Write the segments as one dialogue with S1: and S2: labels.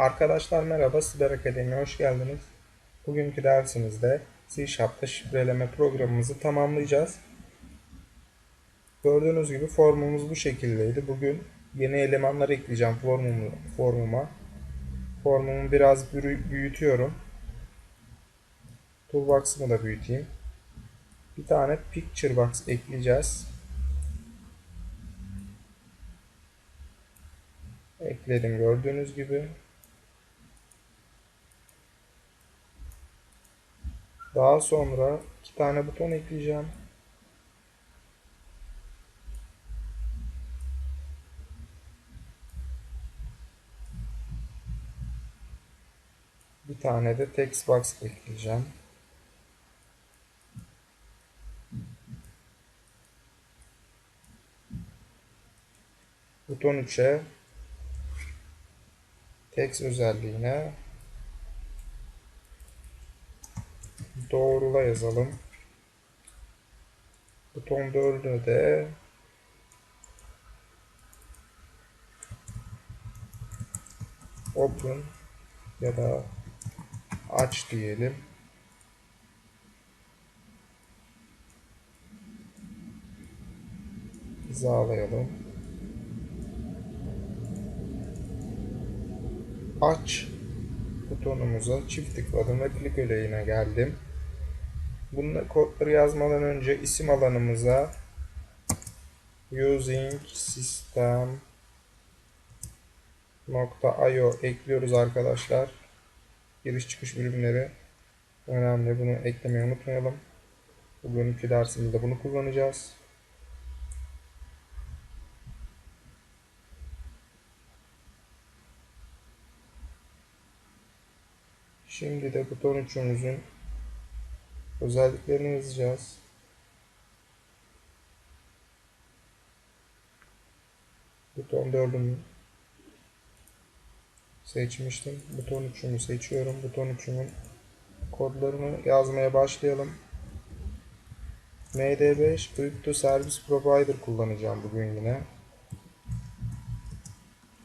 S1: Arkadaşlar merhaba, Siber Akademi'ye hoş geldiniz. Bugünkü dersimizde C Sharp'ta şifreleme programımızı tamamlayacağız. Gördüğünüz gibi formumuz bu şekildeydi. Bugün yeni elemanlar ekleyeceğim formumu, formuma. Formumu biraz büyü- büyütüyorum. Toolbox'ımı da büyüteyim. Bir tane Picture Box ekleyeceğiz. Ekledim gördüğünüz gibi. Daha sonra iki tane buton ekleyeceğim. Bir tane de text box ekleyeceğim. Buton 3'e text özelliğine doğrula yazalım. Buton 4'e de open ya da aç diyelim. Hizalayalım. Aç butonumuza çift tıkladım ve klik öleğine geldim. Bunun kodları yazmadan önce isim alanımıza using system .io ekliyoruz arkadaşlar. Giriş çıkış bölümleri önemli. Bunu eklemeyi unutmayalım. Bugünkü dersimizde bunu kullanacağız. Şimdi de buton üçümüzün özelliklerini yazacağız. Buton 4'ümü seçmiştim. Buton 3'ümü seçiyorum. Buton 3'ümün kodlarını yazmaya başlayalım. MD5 Crypto Service Provider kullanacağım bugün yine.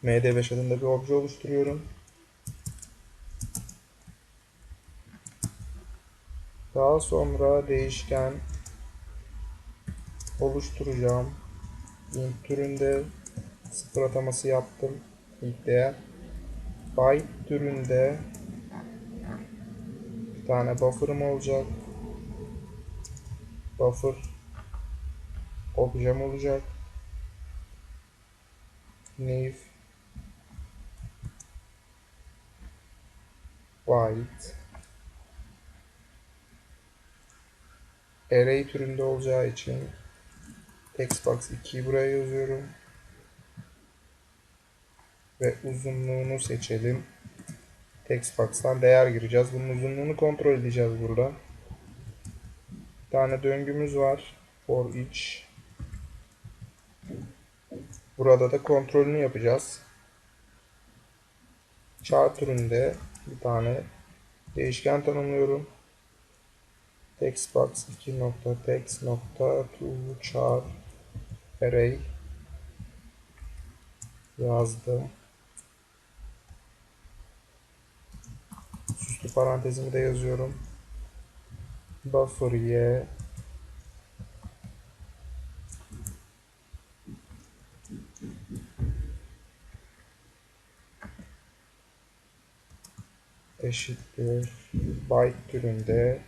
S1: MD5 adında bir obje oluşturuyorum. Daha sonra değişken oluşturacağım. int türünde sıfır ataması yaptım. ilk değer. Byte türünde bir tane buffer'ım olacak. Buffer objem olacak. Name byte array türünde olacağı için textbox 2'yi buraya yazıyorum. Ve uzunluğunu seçelim. Textbox'tan değer gireceğiz. Bunun uzunluğunu kontrol edeceğiz burada. Bir tane döngümüz var. For each. Burada da kontrolünü yapacağız. Char türünde bir tane değişken tanımlıyorum textbox 2 nokta text nokta to char array yazdım. Süslü parantezimi de yazıyorum. Buffer y eşittir byte türünde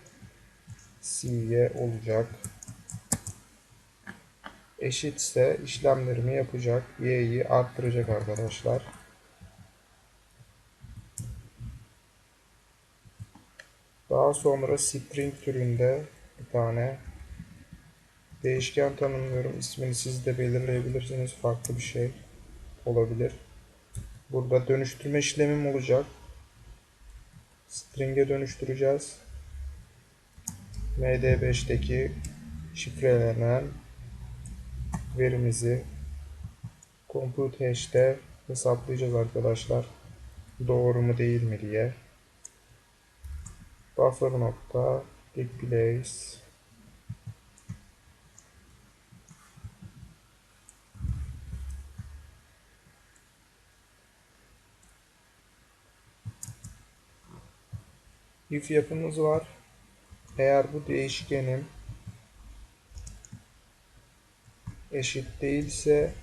S1: C'ye olacak. Eşitse işlemlerimi yapacak. Y'yi arttıracak arkadaşlar. Daha sonra string türünde bir tane değişken tanımlıyorum. İsmini siz de belirleyebilirsiniz. Farklı bir şey olabilir. Burada dönüştürme işlemim olacak. String'e dönüştüreceğiz. MD5'teki şifrelenen verimizi compute hesaplayacağız arkadaşlar. Doğru mu değil mi diye. Buffer nokta replace if yapımız var. Eğer bu değişkenim eşit değilse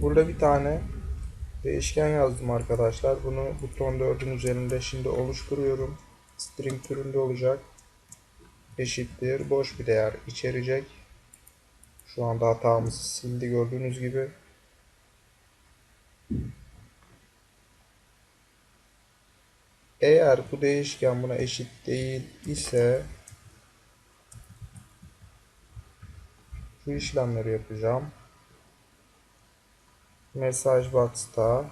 S1: Burada bir tane değişken yazdım arkadaşlar. Bunu buton 4'ün üzerinde şimdi oluşturuyorum. String türünde olacak. Eşittir. Boş bir değer içerecek. Şu anda hatamızı sildi gördüğünüz gibi. Eğer bu değişken buna eşit değil ise şu işlemleri yapacağım. Mesaj box'ta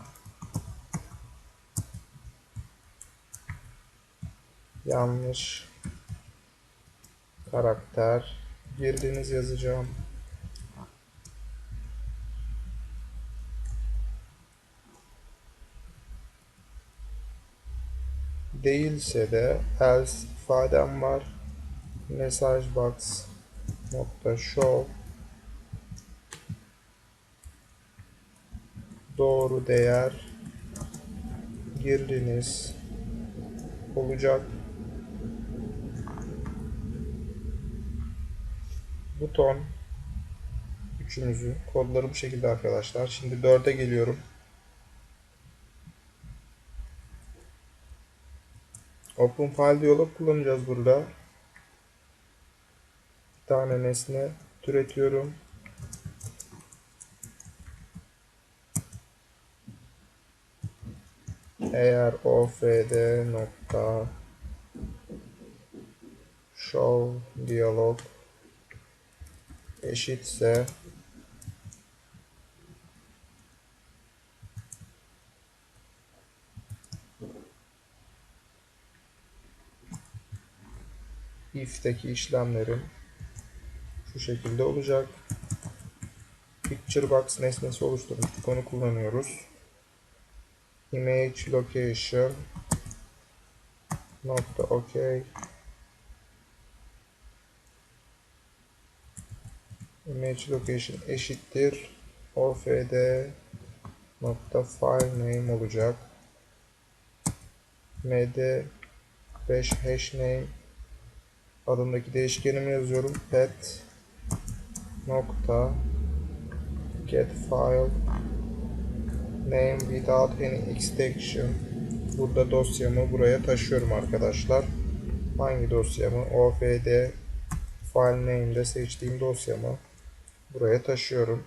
S1: yanlış karakter girdiniz yazacağım. Değilse de else ifadem var. Mesaj box nokta show doğru değer girdiniz olacak. Buton üçümüzü kodları bu şekilde arkadaşlar. Şimdi 4'e geliyorum. Open file diyalog kullanacağız burada. Bir tane nesne türetiyorum. Eğer ofd nokta show diyalog eşitse if'teki işlemlerim şu şekilde olacak. Picture box nesnesi oluşturmuştuk. Onu kullanıyoruz. Image location. Nokta ok. İmage location eşittir. Ofd nokta file name olacak. Md 5 hash name. Adındaki değişkenimi yazıyorum. Pet nokta get file name without any extension. Burada dosyamı buraya taşıyorum arkadaşlar. Hangi dosyamı? Ofd file name'de seçtiğim dosyamı buraya taşıyorum.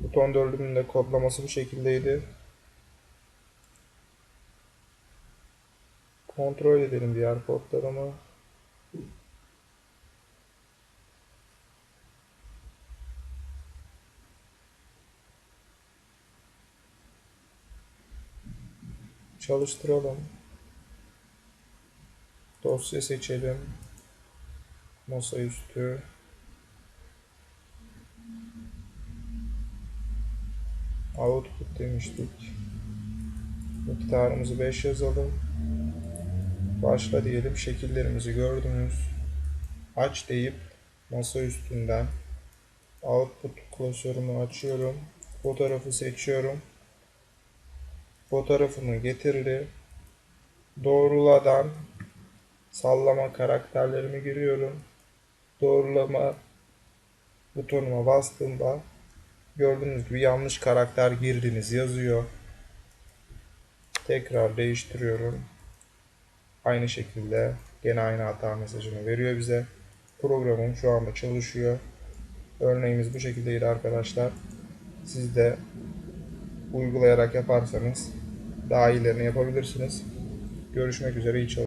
S1: Buton dördümün de kodlaması bu şekildeydi. Kontrol edelim diğer kodlarımı çalıştıralım. Dosya seçelim. Masaüstü. Output demiştik. Miktarımızı 5 yazalım. Başla diyelim. Şekillerimizi gördünüz. Aç deyip masa üstünden output klasörümü açıyorum. Fotoğrafı seçiyorum fotoğrafını getirdi. Doğruladan sallama karakterlerimi giriyorum. Doğrulama butonuma bastığımda gördüğünüz gibi yanlış karakter girdiniz yazıyor. Tekrar değiştiriyorum. Aynı şekilde gene aynı hata mesajını veriyor bize. Programım şu anda çalışıyor. Örneğimiz bu şekildeydi arkadaşlar. Siz de uygulayarak yaparsanız daha iyilerini yapabilirsiniz. Görüşmek üzere iyi çalışmalar.